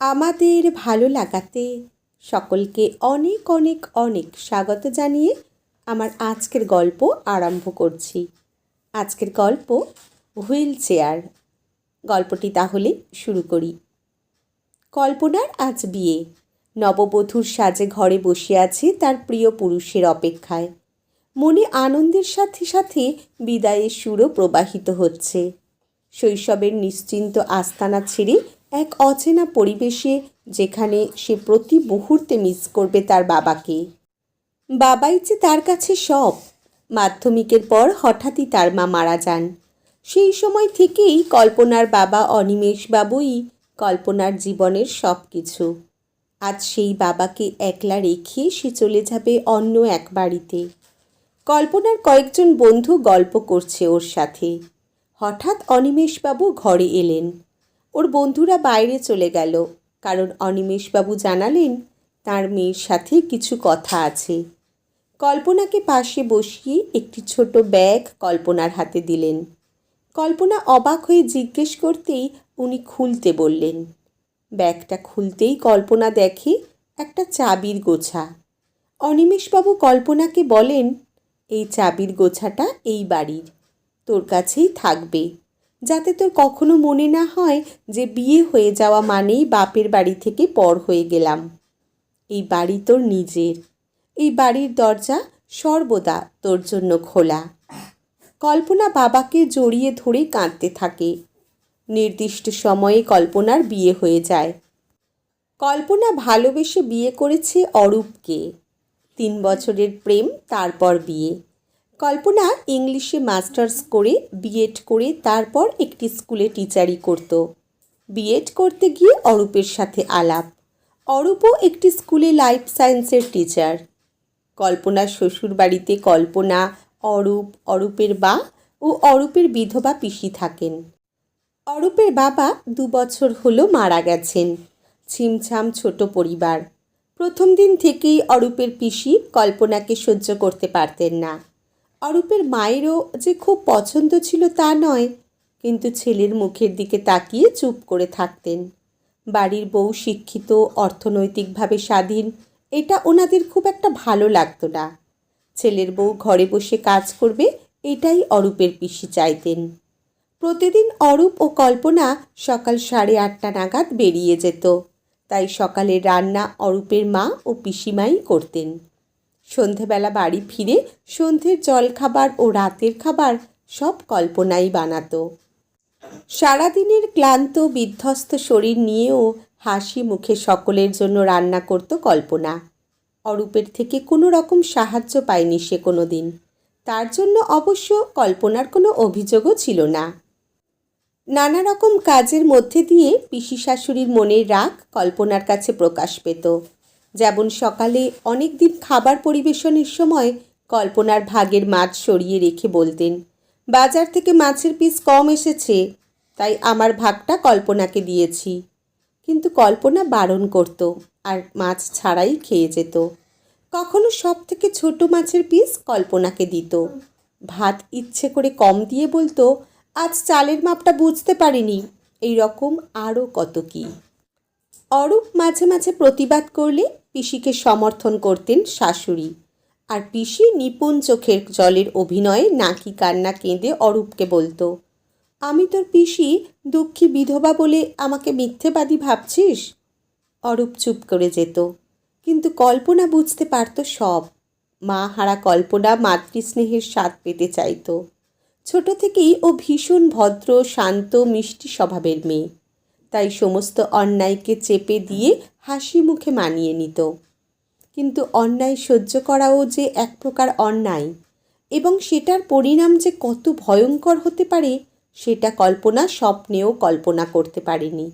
আমাদের ভালো লাগাতে সকলকে অনেক অনেক অনেক স্বাগত জানিয়ে আমার আজকের গল্প আরম্ভ করছি। আজকের গল্প হুইল চেয়ার। গল্পটি তাহলে শুরু করি। কল্পনার আজ বিয়ে। নববধূর সাজে ঘরে বসে আছে তার প্রিয় পুরুষের অপেক্ষায়। মনে আনন্দের সাথে সাথে বিদায়ের সুরও প্রবাহিত হচ্ছে। শৈশবের নিশ্চিন্ত আস্তানা ছেড়ে এক অচেনা পরিবেশে যেখানে সে প্রতি মুহূর্তে মিস করবে তার বাবাকে। বাবাই যে তার কাছে সব, মাধ্যমিকের পর হঠাৎই তার মা মারা যান। সেই সময় থেকেই কল্পনার বাবা অনিমেষ বাবুই কল্পনার জীবনের সব কিছু আজ সেই বাবাকে একলা রেখে সে চলে যাবে অন্য এক বাড়িতে। কল্পনার কয়েকজন বন্ধু গল্প করছে ওর সাথে। হঠাৎ অনিমেষবাবু ঘরে এলেন। ওর বন্ধুরা বাইরে চলে গেল। কারণ অনিমেষবাবু জানালেন, তার মেয়ের সাথে কিছু কথা আছে। কল্পনাকে পাশে বসিয়ে একটি ছোট ব্যাগ কল্পনার হাতে দিলেন। কল্পনা অবাক হয়ে জিজ্ঞেস করতেই উনি খুলতে বললেন, ব্যাগটা খুলতেই কল্পনা দেখে একটা চাবির গোছা। অনিমেষবাবু কল্পনাকে বলেন, এই চাবির গোছাটা এই বাড়ির, তোর কাছেই থাকবে। যাতে তোর কখনো মনে না হয় যে বিয়ে হয়ে যাওয়া মানেই বাপের বাড়ি থেকে পর হয়ে গেলাম। এই বাড়ি তোর নিজের। এই বাড়ির দরজা সর্বদা তোর জন্য খোলা। কল্পনা বাবাকে জড়িয়ে ধরে কাঁদতে থাকে। নির্দিষ্ট সময়ে কল্পনার বিয়ে হয়ে যায়। কল্পনা ভালোবেসে বিয়ে করেছে অরূপকে। তিন বছরের প্রেম, তারপর বিয়ে। কল্পনা ইংলিশে মাস্টার্স করে বিএড করে তারপর একটি স্কুলে টিচারি করত। বিএড করতে গিয়ে অরূপের সাথে আলাপ। অরূপও একটি স্কুলে লাইফ সায়েন্সের টিচার। কল্পনার শ্বশুর বাড়িতে কল্পনা, অরূপ, অরূপের বা ও অরূপের বিধবা পিসি থাকেন। অরূপের বাবা দু বছর হলো মারা গেছেন। ছিমছাম ছোট পরিবার। প্রথম দিন থেকেই অরূপের পিসি কল্পনাকে সহ্য করতে পারতেন না। অরূপের মায়েরও যে খুব পছন্দ ছিল তা নয়, কিন্তু ছেলের মুখের দিকে তাকিয়ে চুপ করে থাকতেন। বাড়ির বউ শিক্ষিত, অর্থনৈতিকভাবে স্বাধীন, এটা ওনাদের খুব একটা ভালো লাগতো না। ছেলের বউ ঘরে বসে কাজ করবে, এটাই অরূপের পিসি চাইতেন। প্রতিদিন অরূপ ও কল্পনা সকাল সাড়ে আটটা নাগাদ বেরিয়ে যেত, তাই সকালে রান্না অরূপের মা ও পিসিমাই করতেন। সন্ধেবেলা বাড়ি ফিরে সন্ধ্যের জলখাবার ও রাতের খাবার সব কল্পনাই বানাতো। সারাদিনের ক্লান্ত, বিধ্বস্ত শরীর নিয়েও হাসি মুখে সকলের জন্য রান্না করত কল্পনা। অরূপের থেকে কোনো রকম সাহায্য পায়নি সে কোনো দিন তার জন্য অবশ্য কল্পনার কোনো অভিযোগও ছিল না। নানা রকম কাজের মধ্যে দিয়ে পিসি শাশুড়ির মনের রাগ কল্পনার কাছে প্রকাশ পেত। যেমন সকালে অনেক দিন খাবার পরিবেশনের সময় কল্পনার ভাগের মাছ সরিয়ে রেখে বলতেন, বাজার থেকে মাছের পিস কম এসেছে, তাই আমার ভাগটা কল্পনাকে দিয়েছি। কিন্তু কল্পনা বারণ করত আর মাছ ছাড়াই খেয়ে যেত। কখনো সব থেকে ছোট মাছের পিস কল্পনাকে দিত। ভাত ইচ্ছে করে কম দিয়ে বলতো, আজ চালের মাপটা বুঝতে পারিনি। এই রকম আরও কত কী। অরূপ মাঝে মাঝে প্রতিবাদ করলে পিসিকে সমর্থন করতেন শাশুড়ি। আর পিসি নিপুণ চোখের জলের অভিনয়ে নাকি কান্না কেঁদে অরূপকে বলতো, আমি তোর পিসি দুঃখী বিধবা বলে আমাকে মিথ্যেবাদী ভাবছিস? অরূপ চুপ করে যেত। কিন্তু কল্পনা বুঝতে পারত সব। মা হারা কল্পনা মাতৃস্নেহের স্বাদ পেতে চাইতো। ছোট থেকেই ও ভীষণ ভদ্র, শান্ত, মিষ্টি স্বভাবের মেয়ে। তাই সমস্ত অন্যায়কে চেপে দিয়ে হাসি মুখে মানিয়ে নিত। কিন্তু অন্যায় সহ্য করাও যে এক প্রকার অন্যায়, এবং সেটার পরিণাম যে কত ভয়ঙ্কর হতে পারে, সেটা কল্পনা স্বপ্নেও কল্পনা করতে পারেনি।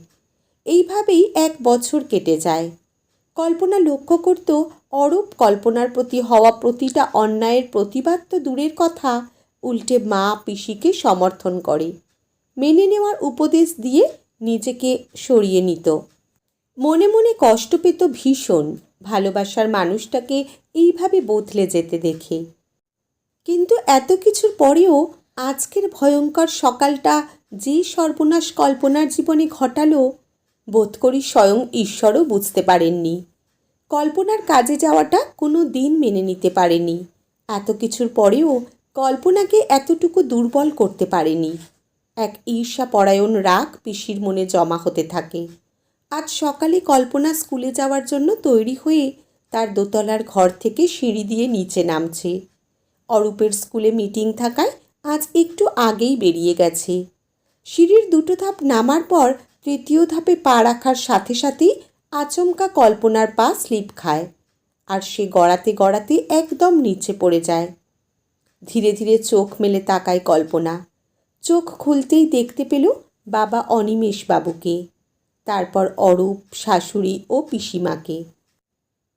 এইভাবেই এক বছর কেটে যায়। কল্পনা লক্ষ্য করত, অরূপ কল্পনার প্রতি হওয়া প্রতিটা অন্যায়ের প্রতিবাদ তো দূরের কথা, উল্টে মা পিসিকে সমর্থন করে। মেনে নেওয়ার উপদেশ দিয়ে নিজেকে সরিয়ে নিত। মনে মনে কষ্ট পেত ভীষণ ভালোবাসার মানুষটাকে এইভাবে বদলে যেতে দেখে। কিন্তু এত কিছুর পরেও আজকের ভয়ঙ্কর সকালটা যে সর্বনাশ কল্পনার জীবনে ঘটালো, বোধ করি স্বয়ং ঈশ্বরও বুঝতে পারেননি। কল্পনার কাজে যাওয়াটা কোনো দিন মেনে নিতে পারেনি। এত কিছুর পরেও কল্পনাকে এতটুকু দুর্বল করতে পারেনি। এক ঈর্ষা পরায়ণ রাগ পিসির মনে জমা হতে থাকে। আজ সকালে কল্পনা স্কুলে যাওয়ার জন্য তৈরি হয়ে তার দোতলার ঘর থেকে সিঁড়ি দিয়ে নিচে নামছে। অরূপের স্কুলে মিটিং থাকায় আজ একটু আগেই বেরিয়ে গেছে। সিঁড়ির দুটো ধাপ নামার পর তৃতীয় ধাপে পা রাখার সাথে সাথেই আচমকা কল্পনার পা স্লিপ খায় আর সে গড়াতে গড়াতে একদম নিচে পড়ে যায়। ধীরে ধীরে চোখ মেলে তাকায় কল্পনা। চোখ খুলতেই দেখতে পেল বাবা অনিমেষ বাবুকে তারপর অরূপ, শাশুড়ি ও পিসিমাকে।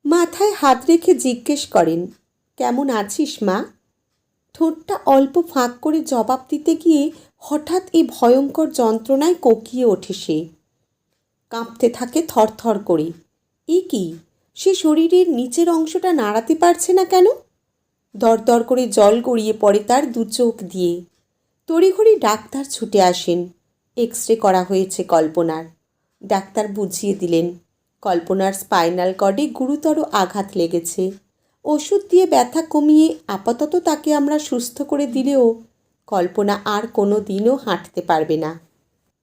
মাথায় হাত রেখে জিজ্ঞেস করেন, কেমন আছিস মা? ঠোঁটটা অল্প ফাঁক করে জবাব দিতে গিয়ে হঠাৎ এই ভয়ঙ্কর যন্ত্রণায় কোকিয়ে ওঠে সে। কাঁপতে থাকে থরথর করে। এ কি? সে শরীরের নিচের অংশটা নাড়াতে পারছে না কেন? দরদর করে জল গড়িয়ে পড়ে তার দু চোখ দিয়ে। তড়িঘড়ি ডাক্তার ছুটে আসেন। এক্স রে করা হয়েছে কল্পনার। ডাক্তার বুঝিয়ে দিলেন। কল্পনার স্পাইনাল কর্ডে গুরুতর আঘাত লেগেছে। ওষুধ দিয়ে ব্যথা কমিয়ে আপাতত তাকে আমরা সুস্থ করে দিলেও কল্পনা আর কোনো দিনও হাঁটতে পারবে না।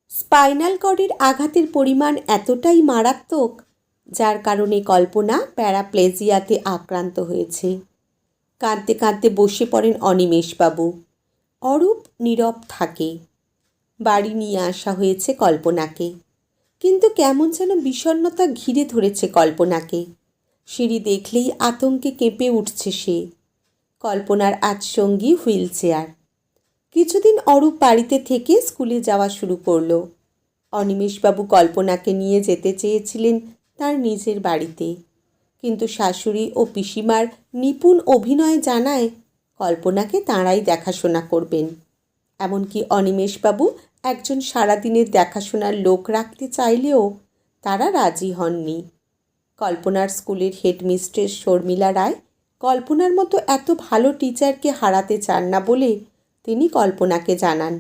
স্পাইনাল কর্ডের আঘাতের পরিমাণ এতটাই মারাত্মক, যার কারণে কল্পনা প্যারাপ্লেজিয়াতে আক্রান্ত হয়েছে। কাঁদতে কাঁদতে বসে পড়েন অনিমেষবাবু। অরূপ নীরব থাকে। বাড়ি নিয়ে আসা হয়েছে কল্পনাকে। কিন্তু কেমন যেন বিষণ্ণতা ঘিরে ধরেছে কল্পনাকে। সিঁড়ি দেখলেই আতঙ্কে কেঁপে উঠছে সে। কল্পনার আজ সঙ্গী হুইল চেয়ার কিছুদিন অরূপ বাড়িতে থেকে স্কুলে যাওয়া শুরু করল। অনিমেষবাবু কল্পনাকে নিয়ে যেতে চেয়েছিলেন তার নিজের বাড়িতে। কিন্তু শাশুড়ি ও পিসিমার নিপুণ অভিনয় জানায় কল্পনাকে তাঁরাই দেখাশোনা করবেন। এমনকি অনিমেষবাবু একজন সারাদিনের দেখাশোনার লোক রাখতে চাইলেও তারা রাজি হননি। কল্পনার স্কুলের হেডমিস্ট্রেস শর্মিলা রায় কল্পনার মতো এত ভালো টিচারকে হারাতে চান না বলে তিনি কল্পনাকে জানান।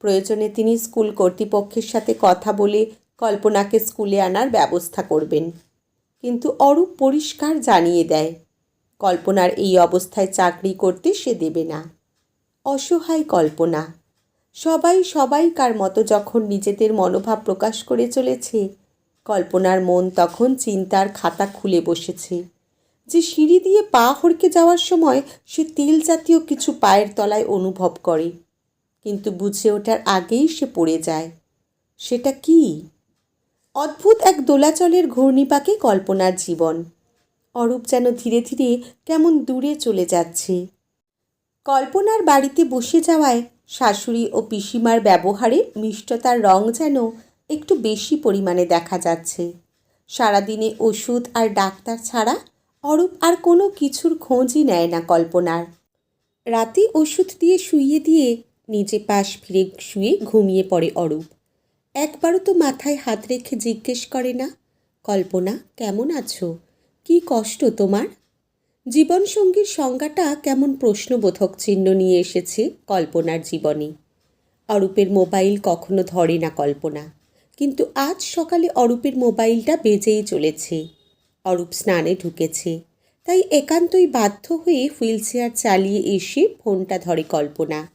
প্রয়োজনে তিনি স্কুল কর্তৃপক্ষের সাথে কথা বলে কল্পনাকে স্কুলে আনার ব্যবস্থা করবেন। কিন্তু অরূপ পরিষ্কার জানিয়ে দেয়, কল্পনার এই অবস্থায় চাকরি করতে সে দেবে না। অসহায় কল্পনা। সবাই সবাইকার মতো যখন নিজেদের মনোভাব প্রকাশ করে চলেছে, কল্পনার মন তখন চিন্তার খাতা খুলে বসেছে। যে সিঁড়ি দিয়ে পা হড়কে যাওয়ার সময় সে তেল জাতীয় কিছু পায়ের তলায় অনুভব করে, কিন্তু বুঝে ওঠার আগেই সে পড়ে যায়। সেটা কি? অদ্ভুত এক দোলাচলের ঘূর্ণিপাকে কল্পনার জীবন। অরূপ যেন ধীরে ধীরে কেমন দূরে চলে যাচ্ছে। কল্পনার বাড়িতে বসে যাওয়ায় শাশুড়ি ও পিসিমার ব্যবহারে মিষ্টতার রং যেন একটু বেশি পরিমাণে দেখা যাচ্ছে। সারাদিনে ওষুধ আর ডাক্তার ছাড়া অরূপ আর কোনো কিছুর খোঁজই নেয় না কল্পনার। রাতে ওষুধ দিয়ে শুইয়ে দিয়ে নিজে পাশ ফিরে শুয়ে ঘুমিয়ে পড়ে অরূপ। একবারও তো মাথায় হাত রেখে জিজ্ঞেস করে না, কল্পনা, কেমন আছো? কি কষ্ট তোমার? জীবনসঙ্গীর সংজ্ঞাটা কেমন প্রশ্নবোধক চিহ্ন নিয়ে এসেছে কল্পনার জীবনে? অরূপের মোবাইল কখনো ধরে না কল্পনা। কিন্তু আজ সকালে অরূপের মোবাইলটা বেজেই চলেছে। অরূপ স্নানে ঢুকেছে। তাই একান্তই বাধ্য হয়ে হুইল চেয়ার চালিয়ে এসে ফোনটা ধরে কল্পনা।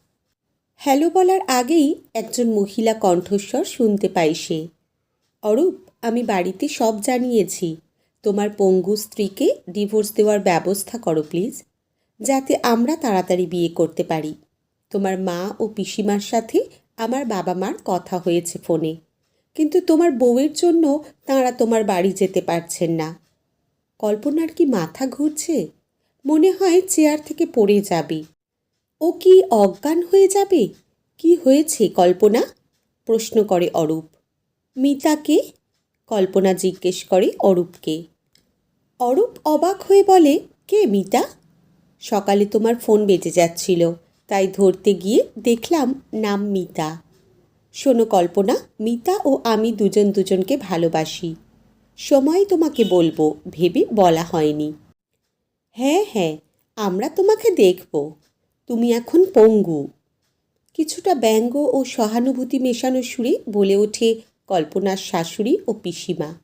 হ্যালো বলার আগেই একজন মহিলা কণ্ঠস্বর শুনতে পাই সে। অরূপ, আমি বাড়িতে সব জানিয়েছি। তোমার পঙ্গু স্ত্রীকে ডিভোর্স দেওয়ার ব্যবস্থা করো, প্লিজ। যাতে আমরা তাড়াতাড়ি বিয়ে করতে পারি। তোমার মা ও পিসিমার সাথে আমার বাবা মার কথা হয়েছে ফোনে। কিন্তু তোমার বউয়ের জন্য তাঁরা তোমার বাড়ি যেতে পারছেন না। কল্পনার কি মাথা ঘুরছে? মনে হয় চেয়ার থেকে পড়ে যাবে। ও কি অজ্ঞান হয়ে যাবে? কি হয়েছে, কল্পনা? প্রশ্ন করে অরূপ। মিতাকে? কল্পনা জিজ্ঞেস করে অরূপকে। অরূপ অবাক হয়ে বলে, কে মিতা? সকালে তোমার ফোন বেজে যাচ্ছিল, তাই ধরতে গিয়ে দেখলাম নাম মিতা। শোনো কল্পনা, মিতা ও আমি দুজন দুজনকে ভালোবাসি। সময় তোমাকে বলব, ভেবে বলা হয়নি। হ্যাঁ হ্যাঁ আমরা তোমাকে দেখব। তুমি এখন পঙ্গু। কিছুটা ব্যঙ্গ ও সহানুভূতি মেশানো সুরে বলে ওঠে কল্পনার শাশুড়ি ও পিসিমা।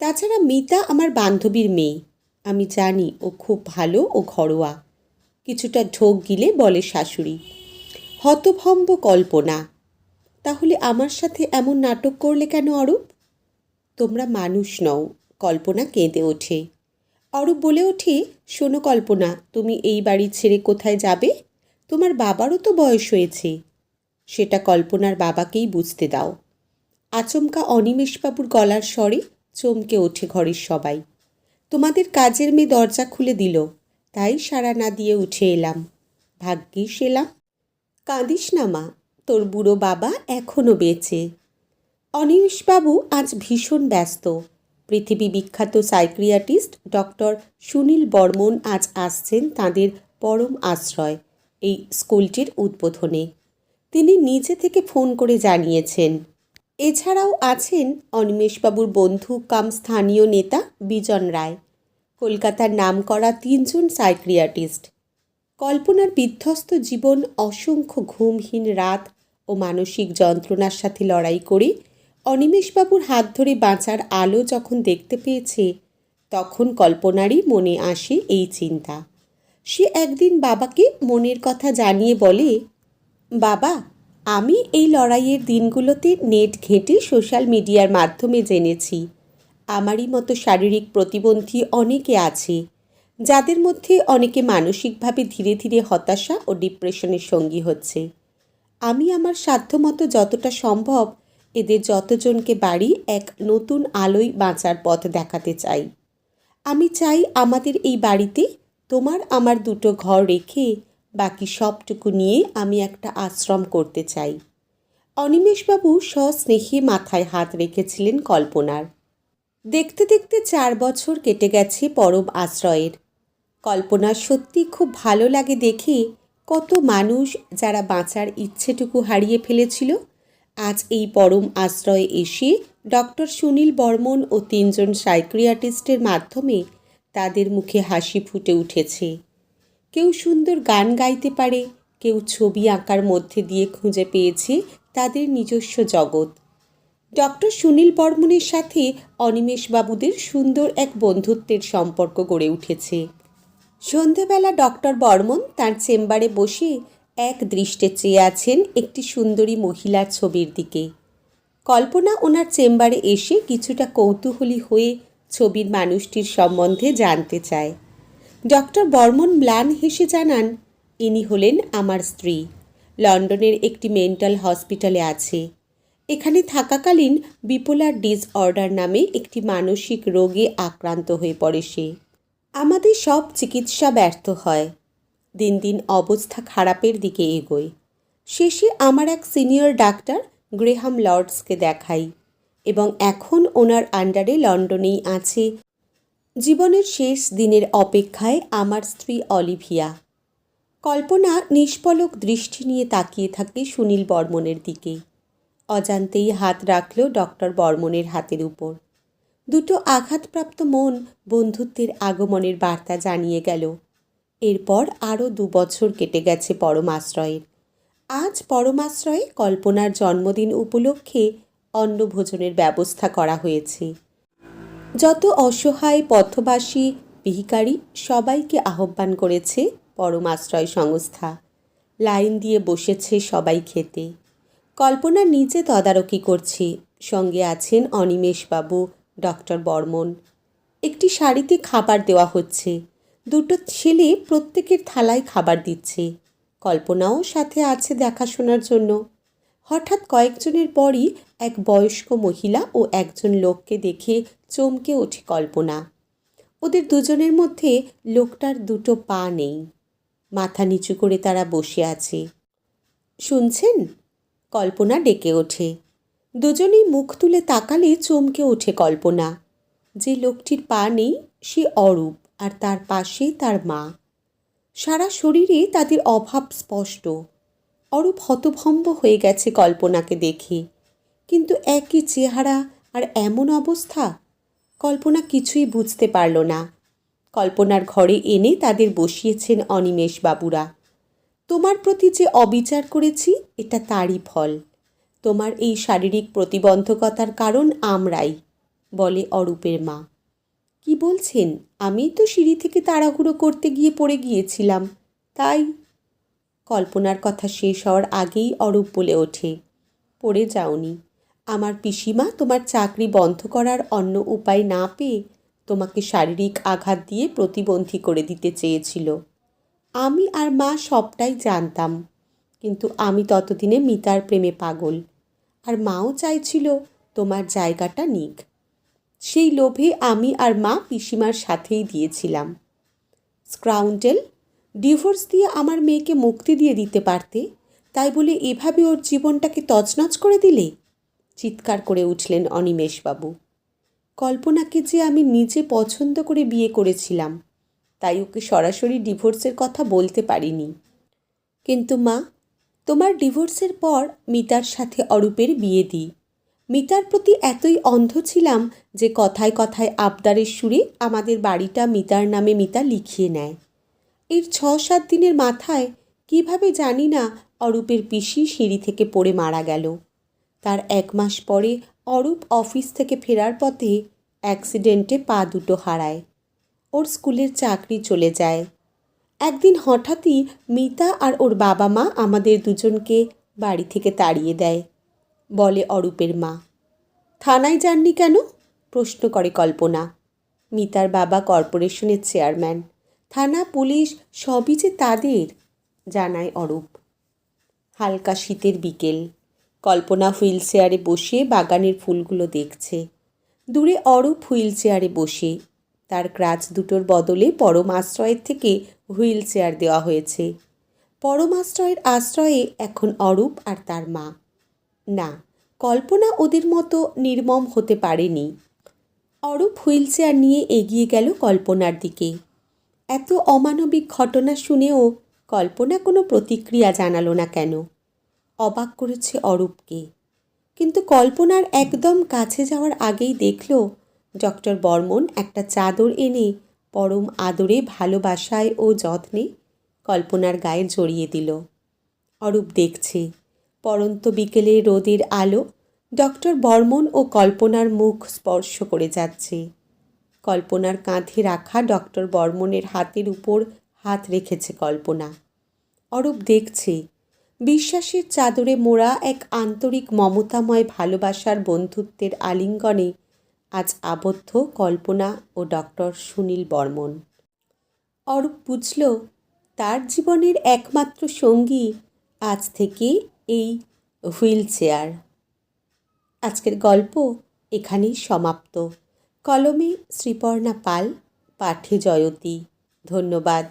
তাছাড়া মিতা আমার বান্ধবীর মেয়ে। আমি জানি ও খুব ভালো ও ঘরোয়া। কিছুটা ঢোক গিলে বলে শাশুড়ি, হতভম্ব কল্পনা। তাহলে আমার সাথে এমন নাটক করলে কেন অরূপ? তোমরা মানুষ নও, কল্পনা কেঁদে ওঠে। অরূপ বলে ওঠে, শোনো কল্পনা, তুমি এই বাড়ি ছেড়ে কোথায় যাবে? তোমার বাবারও তো বয়স হয়েছে। সেটা কল্পনার বাবাকেই বুঝতে দাও। আচমকা অনিমেষবাবুর গলার স্বরে চমকে ওঠে ঘরের সবাই। তোমাদের কাজের মেয়ে দরজা খুলে দিল। তাই সারা না দিয়ে উঠে এলাম। ভাগ্যিস এলাম। কাঁদিস না মা, তোর বুড়ো বাবা এখনও বেঁচে। অনিমেষবাবু আজ ভীষণ ব্যস্ত। পৃথিবী বিখ্যাত সাইক্রিয়াটিস্ট ডক্টর সুনীল বর্মন আজ আসছেন তাদের পরম আশ্রয় এই স্কুলটির উদ্বোধনে। তিনি নিজে থেকে ফোন করে জানিয়েছেন এছাড়াও আছেন অনিমেষবাবুর বন্ধু কাম স্থানীয় নেতা বিজন রায়। কলকাতার নামকরা তিনজন সাইক্রিয়াটিস্ট। কল্পনার বিধ্বস্ত জীবন অসংখ্য ঘুমহীন রাত ও মানসিক যন্ত্রণার সাথে লড়াই করে অনিমেষবাবুর হাত ধরে বাঁচার আলো যখন দেখতে পেয়েছে, তখন কল্পনারই মনে আসে এই চিন্তা। সে একদিন বাবাকে মনের কথা জানিয়ে বলে, বাবা আমি এই লড়াইয়ের দিনগুলোতে নেট ঘেঁটে সোশ্যাল মিডিয়ার মাধ্যমে জেনেছি। আমারই মতো শারীরিক প্রতিবন্ধী অনেকে আছে, যাদের মধ্যে অনেকে মানসিকভাবে ধীরে ধীরে হতাশা ও ডিপ্রেশনের সঙ্গী হচ্ছে। আমি আমার সাধ্যমতো যতটা সম্ভব এদের যতজনকে বাড়ি এক নতুন আলোয় বাঁচার পথ দেখাতে চাই। আমি চাই আমাদের এই বাড়িতে তোমার আমার দুটো ঘর রেখে বাকি সবটুকু নিয়ে আমি একটা আশ্রম করতে চাই। অনিমেষবাবু সস্নেহে মাথায় হাত রেখেছিলেন কল্পনার। দেখতে দেখতে চার বছর কেটে গেছে পরম আশ্রয়ের। কল্পনার সত্যি খুব ভালো লাগে দেখে কত মানুষ যারা বাঁচার ইচ্ছেটুকু হারিয়ে ফেলেছিল। আজ এই পরম আশ্রয়ে এসে ডক্টর সুনীল বর্মন ও তিনজন সাইক্রিয়াটিস্টের মাধ্যমে তাদের মুখে হাসি ফুটে উঠেছে। কেউ সুন্দর গান গাইতে পারে, কেউ ছবি আঁকার মধ্যে দিয়ে খুঁজে পেয়েছে তাদের নিজস্ব জগৎ। ডক্টর সুনীল বর্মনের সাথে অনিমেষবাবুদের সুন্দর এক বন্ধুত্বের সম্পর্ক গড়ে উঠেছে। সন্ধেবেলা ডক্টর বর্মন তার চেম্বারে বসে এক দৃষ্টে চেয়ে আছেন একটি সুন্দরী মহিলার ছবির দিকে। কল্পনা ওনার চেম্বারে এসে কিছুটা কৌতূহলী হয়ে ছবির মানুষটির সম্বন্ধে জানতে চায়। ডক্টর বর্মন ম্লান হেসে জানান, ইনি হলেন আমার স্ত্রী। লন্ডনের একটি মেন্টাল হসপিটালে আছে। এখানে থাকাকালীন বিপোলার ডিসঅর্ডার নামে একটি মানসিক রোগে আক্রান্ত হয়ে পড়ে সে। আমাদের সব চিকিৎসা ব্যর্থ হয়। দিন দিন অবস্থা খারাপের দিকে এগোয়। শেষে আমার এক সিনিয়র ডাক্তার গ্রেহাম লর্ডসকে দেখাই এবং এখন ওনার আন্ডারে লন্ডনেই আছে জীবনের শেষ দিনের অপেক্ষায় আমার স্ত্রী অলিভিয়া। কল্পনা নিষ্পলক দৃষ্টি নিয়ে তাকিয়ে থাকে সুনীল বর্মনের দিকে। অজান্তেই হাত রাখল ডক্টর বর্মনের হাতের উপর। দুটো আঘাতপ্রাপ্ত মন বন্ধুত্বের আগমনের বার্তা জানিয়ে গেল। এরপর আরও দু বছর কেটে গেছে পরমাশ্রয়ের। আজ পরমাশ্রয়ে কল্পনার জন্মদিন উপলক্ষে অন্নভোজনের ব্যবস্থা করা হয়েছে। যত অসহায়, পথবাসী ভিকারি সবাইকে আহ্বান করেছে পরমাশ্রয় সংস্থা। লাইন দিয়ে বসেছে সবাই খেতে। কল্পনা নিজে তদারকি করছে। সঙ্গে আছেন অনিমেষবাবু, ডক্টর বর্মন। একটি শাড়িতে খাবার দেওয়া হচ্ছে। দুটো ছেলে প্রত্যেকের থালায় খাবার দিচ্ছে। কল্পনাও সাথে আছে দেখাশোনার জন্য। হঠাৎ কয়েকজনের পরই এক বয়স্ক মহিলা ও একজন লোককে দেখে চমকে ওঠে কল্পনা। ওদের দুজনের মধ্যে লোকটার দুটো পা নেই। মাথা নিচু করে তারা বসে আছে। শুনছেন? কল্পনা ডেকে ওঠে। দুজনেই মুখ তুলে তাকালে চমকে ওঠে কল্পনা। যে লোকটির পা নেই, সে অরূপ আর তার পাশে তার মা। সারা শরীরে তাদের অভাব স্পষ্ট। অরূপ হতভম্ব হয়ে গেছে কল্পনাকে দেখে। কিন্তু একই চেহারা আর এমন অবস্থা? কল্পনা কিছুই বুঝতে পারল না। কল্পনার ঘরে এনে তাদের বসিয়েছেন অনিমেষ বাবুরা তোমার প্রতি যে অবিচার করেছি, এটা তারই ফল। তোমার এই শারীরিক প্রতিবন্ধকতার কারণ আমরাই, বলে অরূপের মা। কি বলছেন? আমি তো সিঁড়ি থেকে তাড়াহুড়ো করতে গিয়ে পড়ে গিয়েছিলাম, তাই কল্পনার কথা শেষ হওয়ার আগেই অরূপ বলে ওঠে, পড়ে যাওনি। আমার পিসিমা তোমার চাকরি বন্ধ করার অন্য উপায় না পেয়ে তোমাকে শারীরিক আঘাত দিয়ে প্রতিবন্ধী করে দিতে চেয়েছিল। আমি আর মা সবটাই জানতাম, কিন্তু আমি ততদিনে মিতার প্রেমে পাগল। আর মাও চাইছিল তোমার জায়গাটা নিক। সেই লোভে আমি আর মা পিসিমার সাথেই দিয়েছিলাম। স্ক্রাউন্টেল ডিভোর্স দিয়ে আমার মেয়েকে মুক্তি দিয়ে দিতে পারতে? তাই বলে এভাবে ওর জীবনটাকে তছনছ করে দিলে? চিৎকার করে উঠলেন অনিমেষবাবু। কল্পনাকে যে আমি নিজে পছন্দ করে বিয়ে করেছিলাম, তাই ওকে সরাসরি ডিভোর্সের কথা বলতে পারিনি। কিন্তু মা, তোমার ডিভোর্সের পর মিতার সাথে অরূপের বিয়ে দিই। মিতার প্রতি এতই অন্ধ ছিলাম যে কথায় কথায় আবদারের সুরে আমাদের বাড়িটা মিতার নামে মিতা লিখিয়ে নেয়। এর ছ সাত দিনের মাথায় কীভাবে জানি না অরূপের পিসি সিঁড়ি থেকে পড়ে মারা গেল। তার এক মাস পরে অরূপ অফিস থেকে ফেরার পথে অ্যাক্সিডেন্টে পা দুটো হারায়। ওর স্কুলের চাকরি চলে যায়। একদিন হঠাৎই মিতা আর ওর বাবা মা আমাদের দুজনকে বাড়ি থেকে তাড়িয়ে দেয়, বলে অরূপের মা। থানায় যাননি কেন? প্রশ্ন করে কল্পনা। মিতার বাবা কর্পোরেশনের চেয়ারম্যান। থানা পুলিশ সবই যে তাদের, জানায় অরূপ। হালকা শীতের বিকেল। কল্পনা হুইল চেয়ারে বসে বাগানের ফুলগুলো দেখছে। দূরে অরূপ হুইল চেয়ারে বসে। তার ক্রাচ দুটোর বদলে পরম আশ্রয়ের থেকে হুইল চেয়ার দেওয়া হয়েছে। পরম আশ্রয়ের আশ্রয়ে এখন অরূপ আর তার মা। না, কল্পনা ওদের মতো নির্মম হতে পারেনি। অরূপ হুইল চেয়ার নিয়ে এগিয়ে গেল কল্পনার দিকে। এত অমানবিক ঘটনা শুনেও কল্পনা কোনো প্রতিক্রিয়া জানালো না কেন। অবাক করেছে অরূপকে। কিন্তু কল্পনার একদম কাছে যাওয়ার আগেই দেখল, ডক্টর বর্মন একটা চাদর এনে পরম আদরে, ভালোবাসায় ও যত্নে কল্পনার গায়ে জড়িয়ে দিল। অরূপ দেখছে, পরন্ত বিকেলে রোদের আলো ডক্টর বর্মন ও কল্পনার মুখ স্পর্শ করে যাচ্ছে। কল্পনার কাঁধে রাখা ডক্টর বর্মনের হাতের উপর হাত রেখেছে কল্পনা। অরূপ দেখছে। বিশ্বাসের চাদরে মোড়া এক আন্তরিক মমতাময় ভালোবাসার বন্ধুত্বের আলিঙ্গনে আজ আবদ্ধ কল্পনা ও ডক্টর সুনীল বর্মন। অরূপ বুঝল, তার জীবনের একমাত্র সঙ্গী আজ থেকে এই হুইল চেয়ার আজকের গল্প এখানেই সমাপ্ত। কলমে শ্রীপর্ণা পাল পাঠে জয়তী ধন্যবাদ।